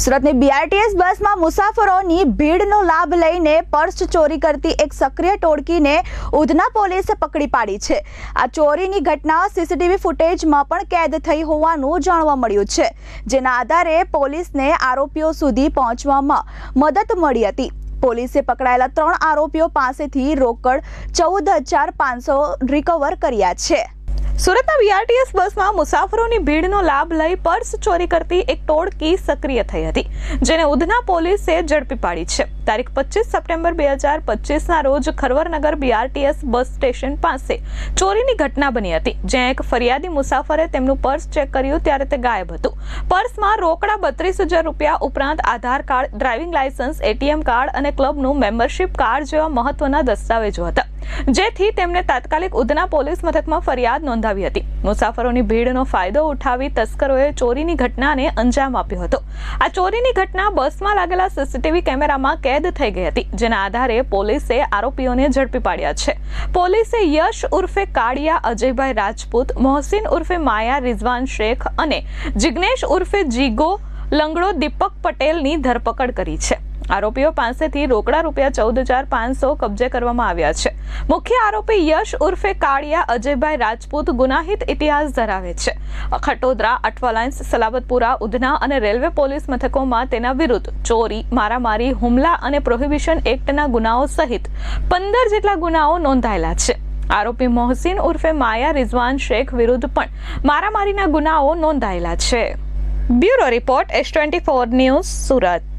સુરતની બીઆરટીએસ બસમાં મુસાફરોની ભીડનો લાભ લઈને પર્સ ચોરી કરતી એક સક્રિય ટોળકીને ઉધના પોલીસે પકડી પાડી છે. આ ચોરીની ઘટના સીસીટીવી ફૂટેજમાં પણ કેદ થઈ હોવાનું જાણવા મળ્યું છે. જેના આધારે પોલીસને આરોપીઓ સુધી પહોંચવામાં મદદ મળી હતી. પોલીસે પકડાયેલા ત્રણ આરોપીઓ પાસેથી રોકડ ચૌદ હજાર પાંચસો રિકવર કર્યા છે. સુરતના બીઆરટીએસ બસમાં મુસાફરોની ભીડનો લાભ લઈ પર્સ ચોરી કરતી એક ટોળકી સક્રિય થઈ હતી, જેને ઉધના પોલીસે ઝડપી પાડી છે. તારીખ પચીસ સપ્ટેમ્બર બે હજાર પચીસના રોજ ખરવરનગર બીઆરટીએસ બસ સ્ટેશન પાસે ચોરીની ઘટના બની હતી. જ્યાં એક ફરિયાદી મુસાફરે તેમનું પર્સ ચેક કર્યું ત્યારે તે ગાયબ હતું. પર્સમાં રોકડા બત્રીસ હજાર રૂપિયા ઉપરાંત Aadhaar card, driving licence ATM card અને ક્લબનું મેમ્બરશિપ કાર્ડ જેવા મહત્વના દસ્તાવેજો હતા. જેથી તેમણે તાત્કાલિક ઉધના પોલીસ મથકમાં ફરિયાદ નોંધાવી હતી. મુસાફરોની ભીડનો ફાયદો ઉઠાવી તસ્કરોએ ચોરીની ઘટનાને અંજામ આપ્યો હતો. આ ચોરીની ઘટના બસમાં લાગેલા સીસીટીવી કેમેરામાં કેદ થઈ ગઈ હતી, જેના આધારે પોલીસે આરોપીઓને ઝડપી પાડ્યા છે. પોલીસે યશ ઉર્ફે કાળિયા, અજયભાઈ રાજપૂત, મોહસિન ઉર્ફે માયા, રિઝવાન શેખ અને જિગ્નેશ ઉર્ફે જીગો, લંગડો, દીપક પટેલની ધરપકડ કરી છે. આરોપીઓ પાસેથી રોકડા રૂપિયા ચૌદ હજાર પાંચસો કબજે કરવામાં આવ્યા છે. મુખ્ય આરોપી યશ ઉર્ફે કાળિયા અજયભાઈ રાજપૂત ગુનાહિત ઇતિહાસ ધરાવે છે. ખટોદરા અઠવાલાઇન્સ સલાબતપુરા, ઉધના અને રેલવે પોલીસ મથકોમાં તેના વિરુદ્ધ ચોરી, મારામારી, હુમલા અને પ્રોહિબિશન એક્ટના ગુનાઓ સહિત પંદર જેટલા ગુનાઓ નોંધાયેલા છે. આરોપી મોહસિન ઉર્ફે માયા રિઝવાન શેખ વિરુદ્ધ પણ મારામારીના ગુનાઓ નોંધાયેલા છે. Bureau report S twenty four news Surat.